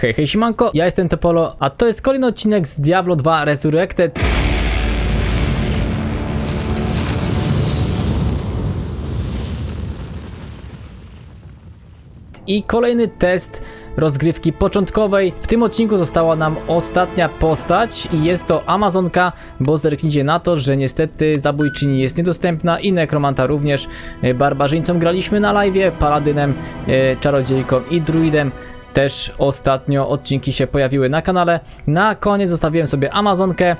Hej, hej, simanko, ja jestem Topolo, a to jest kolejny odcinek z Diablo 2 Resurrected. I kolejny test rozgrywki początkowej. W tym odcinku została nam ostatnia postać i jest to Amazonka, bo zerknijcie na to, że niestety zabójczyni jest niedostępna i nekromanta również. E, Barbarzyńcą graliśmy na live, paladynem, e, czarodziejką i druidem. Też ostatnio odcinki się pojawiły na kanale. Na koniec zostawiłem sobie Amazonkę.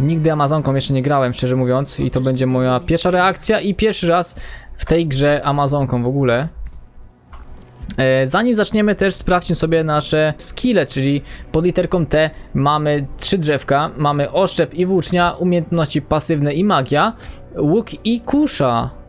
Nigdy Amazonką jeszcze nie grałem, szczerze mówiąc, i to będzie moja pierwsza reakcja i pierwszy raz w tej grze Amazonką w ogóle. E, Zanim zaczniemy też sprawdźmy sobie nasze skille, czyli pod literką T mamy trzy drzewka, mamy oszczep i włócznia, umiejętności pasywne i magia, łuk i kusza.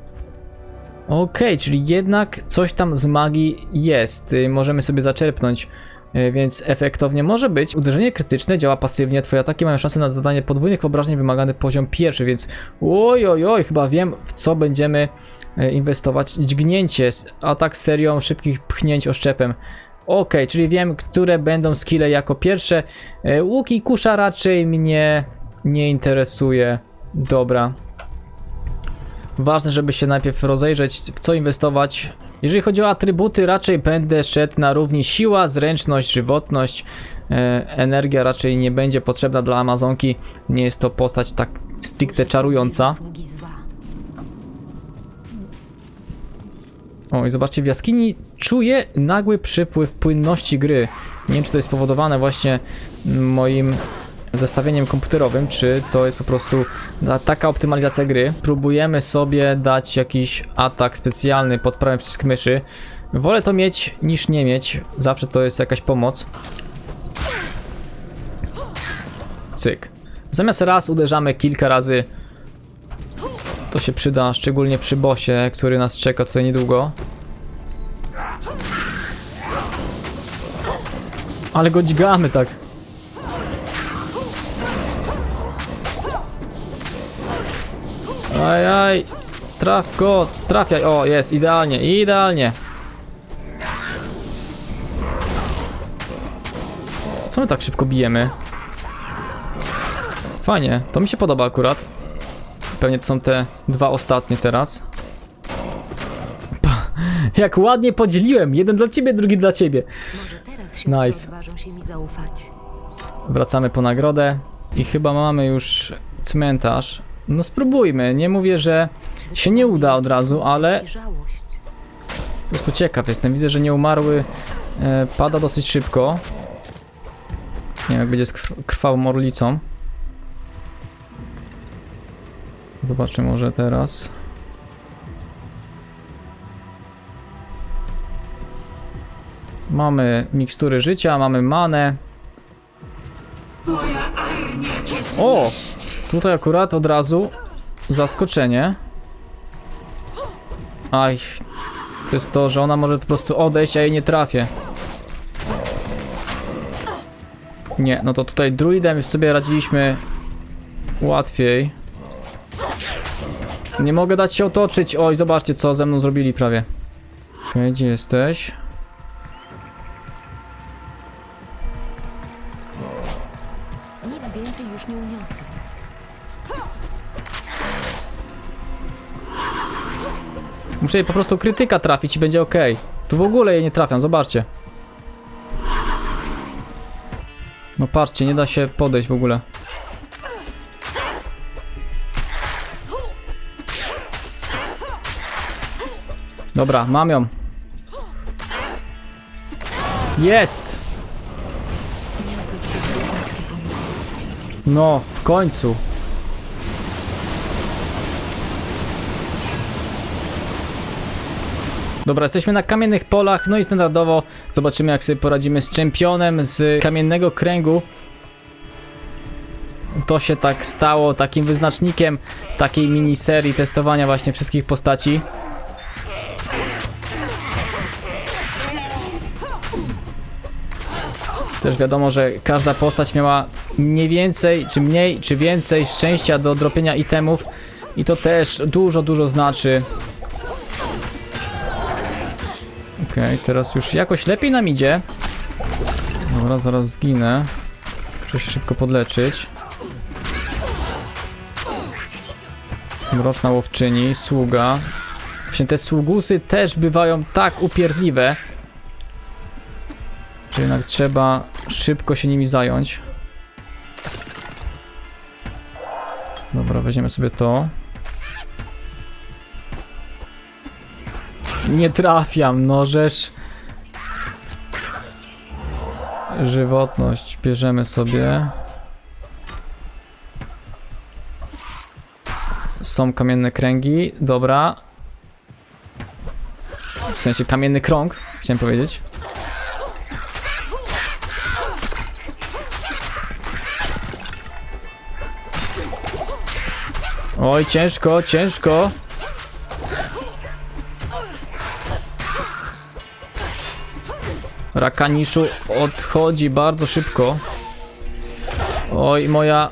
Okej, czyli jednak coś tam z magii jest, y, możemy sobie zaczerpnąć, y, więc efektownie może być. Uderzenie krytyczne działa pasywnie, twoje ataki mają szansę na zadanie podwójnych obrażeń wymagany poziom pierwszy, więc oj oj oj, chyba wiem w co będziemy e, inwestować. Dźgnięcie, atak serią szybkich pchnięć oszczepem. Ok, czyli wiem, które będą skille jako pierwsze. E, Łuk i kusza raczej mnie nie interesuje. Dobra. Ważne, żeby się najpierw rozejrzeć, w co inwestować. Jeżeli chodzi o atrybuty, raczej będę szedł na równi siła, zręczność, żywotność. E, energia raczej nie będzie potrzebna dla Amazonki. Nie jest to postać tak stricte czarująca. O, i zobaczcie, w jaskini czuję nagły przypływ płynności gry. Nie wiem, czy to jest spowodowane właśnie moim zestawieniem komputerowym, czy to jest po prostu ta- taka optymalizacja gry. Próbujemy sobie dać jakiś atak specjalny pod prawym przyciskiem myszy. Wolę to mieć niż nie mieć. Zawsze to jest jakaś pomoc. Cyk. Zamiast raz uderzamy kilka razy to się przyda, szczególnie przy bosie, który nas czeka tutaj niedługo. Ale go dźgamy tak. Aj, aj. Traf go, trafiaj. O, jest, idealnie, idealnie. Co my tak szybko bijemy? Fajnie, to mi się podoba akurat. Pewnie to są te dwa ostatnie teraz. Jak ładnie podzieliłem. Jeden dla ciebie, drugi dla ciebie. Nice. Wracamy po nagrodę. I chyba mamy już cmentarz. No spróbujmy. Nie mówię, że się nie uda od razu, ale po prostu ciekaw jestem. Widzę, że nieumarły e, pada dosyć szybko. Nie wiem, jak będzie z krw krwawą orlicą. Zobaczmy może teraz. Mamy mikstury życia, mamy manę. O! Tutaj akurat od razu zaskoczenie. Aj, to jest to, że ona może po prostu odejść, a jej nie trafię. Nie, no to tutaj druidem już sobie radziliśmy łatwiej. Nie mogę dać się otoczyć. Oj, zobaczcie co ze mną zrobili prawie. Okej, gdzie jesteś? Nic więcej już nie uniosę. Muszę jej po prostu krytyka trafić i będzie ok. Tu w ogóle jej nie trafiam, zobaczcie. No patrzcie, nie da się podejść w ogóle. Dobra, mam ją. Jest! No, w końcu. Dobra, jesteśmy na kamiennych polach, no i standardowo zobaczymy jak sobie poradzimy z czempionem z kamiennego kręgu. To się tak stało takim wyznacznikiem takiej miniserii testowania właśnie wszystkich postaci. Też wiadomo, że każda postać miała mniej więcej, czy mniej, czy więcej szczęścia do dropienia itemów i to też dużo, dużo znaczy. Okej, teraz już jakoś lepiej nam idzie. Dobra, zaraz zginę. Muszę się szybko podleczyć. Mroczna łowczyni, sługa. Właśnie te sługusy też bywają tak upierdliwe, że jednak trzeba szybko się nimi zająć. Dobra, weźmiemy sobie to. Nie trafiam, no żeż. Żywotność bierzemy sobie. Są kamienne kręgi, dobra. W sensie kamienny krąg, chciałem powiedzieć. Oj, ciężko, ciężko. Rakaniszu odchodzi bardzo szybko. Oj, moja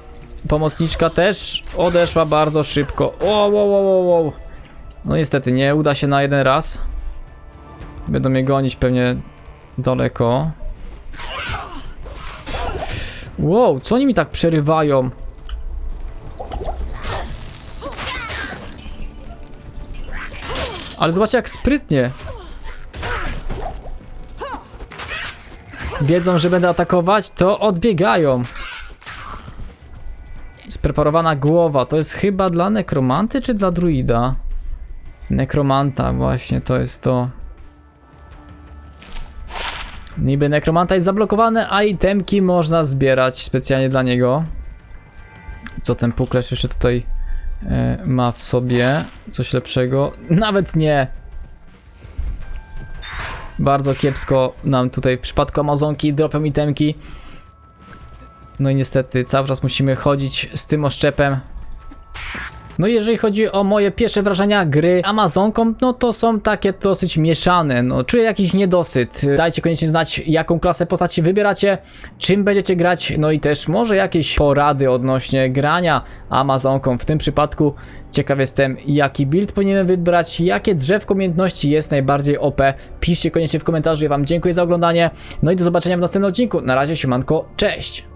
pomocniczka też odeszła bardzo szybko. O, o, o, o. No niestety, nie uda się na jeden raz. Będą mnie gonić pewnie daleko. Wow, co oni mi tak przerywają? Ale zobaczcie jak sprytnie. Wiedzą, że będę atakować, to odbiegają. Spreparowana głowa, to jest chyba dla nekromanty czy dla druida? Nekromanta właśnie, to jest to. Niby nekromanta jest zablokowany, a itemki można zbierać specjalnie dla niego. Co ten puklerz jeszcze tutaj e, ma w sobie? Coś lepszego? Nawet nie. Bardzo kiepsko nam tutaj w przypadku Amazonki dropią itemki. No i niestety cały czas musimy chodzić z tym oszczepem. No jeżeli chodzi o moje pierwsze wrażenia gry Amazonką, no to są takie dosyć mieszane, no czuję jakiś niedosyt. Dajcie koniecznie znać jaką klasę postaci wybieracie, czym będziecie grać, no i też może jakieś porady odnośnie grania Amazonką. W tym przypadku ciekaw jestem jaki build powinienem wybrać, jakie drzewko umiejętności jest najbardziej OP. Piszcie koniecznie w komentarzu, ja wam dziękuję za oglądanie, no i do zobaczenia w następnym odcinku. Na razie, siemanko, cześć!